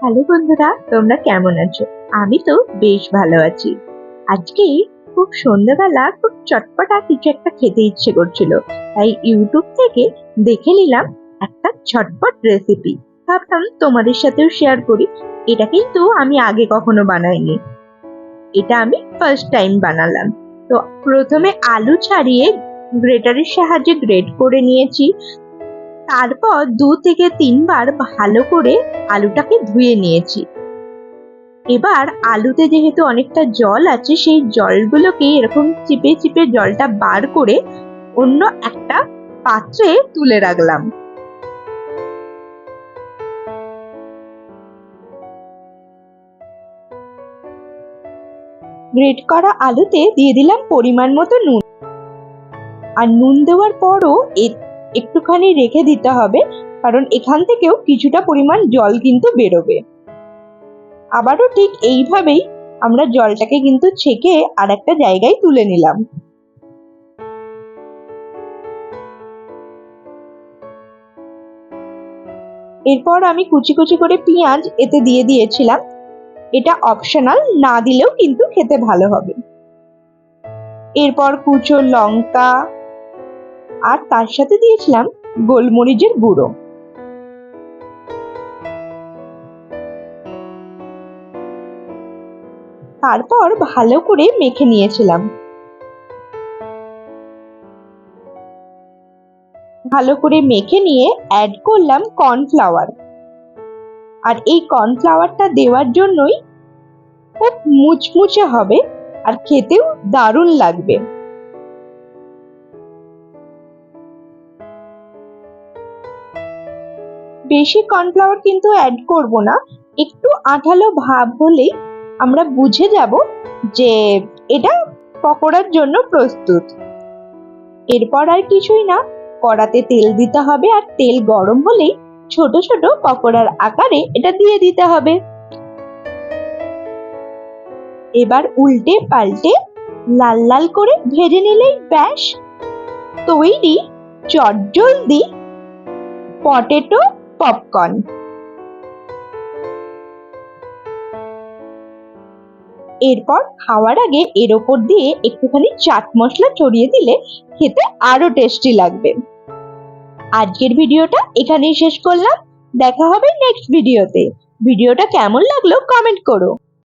Hello বন্ধুরা, তোমরা কেমন আছো? আমি তো বেশ ভালো আছি। আজকে খুব সন্ধ্যাবেলা খুব চটপটা কিছু একটা খেতে ইচ্ছে করছিল। তাই ইউটিউব থেকে দেখে নিলাম একটা ঝটপট রেসিপি ভাবলাম তোমাদের সাথেও শেয়ার করি। এটা কিন্তু আমি আগে কখনো বানাইনি। এটা আমি ফার্স্ট টাইম বানালাম। তো প্রথমে আলু ছাড়িয়ে গ্রেটারের সাহায্যে গ্রেট করে নিয়েছি। তারপর দু থেকে তিনবার ভালো করে আলুটাকে ধুয়ে নিয়েছি। এবার আলুতে যেহেতু অনেকটা জল আছে, সেই জলগুলোকে এরকম চিপে চিপে জলটা বার করে অন্য একটা পাত্রে তুলে রাখলাম। গ্রেট করা আলুতে দিয়ে দিলাম পরিমাণ মতো নুন। আর নুন দেওয়ার পরও এ- একটুখানি রেখে দিতে হবে, কারণ এখান থেকেও কিছুটা পরিমাণ জল কিন্তু বেরোবে। আবারও ঠিক এইভাবেই আমরা জলটাকে কিন্তু ছেঁকে আর একটা জায়গায় তুলে নিলাম। এরপর আমি কুচি কুচি করে পেঁয়াজ এতে দিয়ে দিয়েছিলাম। এটা অপশনাল না দিলেও কিন্তু খেতে ভালো হবে। এরপর কুচো লঙ্কা আর তার সাথে দিয়েছিলাম গোলমরিচের গুঁড়ো। তারপর ভালো করে মেখে নিয়েছিলাম। ভালো করে মেখে নিয়ে অ্যাড করলাম কর্নফ্লাওয়ার আর এই কর্নফ্লাওয়ারটা দেওয়ার জন্যই খুব মুচমুচে হবে আর খেতেও দারুণ লাগবে। বেশি কর্নফ্লাওয়ার কিন্তু অ্যাড করব না। একটু আঠালো ভাব হলেই আমরা বুঝে যাব যে এটা পকোড়ার জন্য প্রস্তুত। এরপর আর কিছুই না, কড়াতে তেল দিতে হবে আর তেল গরম হলেই ছোট ছোট পকোড়ার আকারে এটা দিয়ে দিতে হবে। এবার উল্টে পাল্টে লাল লাল করে ভেজে নিলেই ব্যাস। তৈরি চটজলদি পটেটো পপকর্ন এরপর খাওয়ার আগে এর ওপর দিয়ে একটুখানি চাট মশলা ছড়িয়ে দিলে খেতে আরও টেস্টি লাগবে। আজকের ভিডিওটা এখানেই শেষ করলাম। দেখা হবে নেক্সট ভিডিওতে ভিডিওটা কেমন লাগল কমেন্ট করো।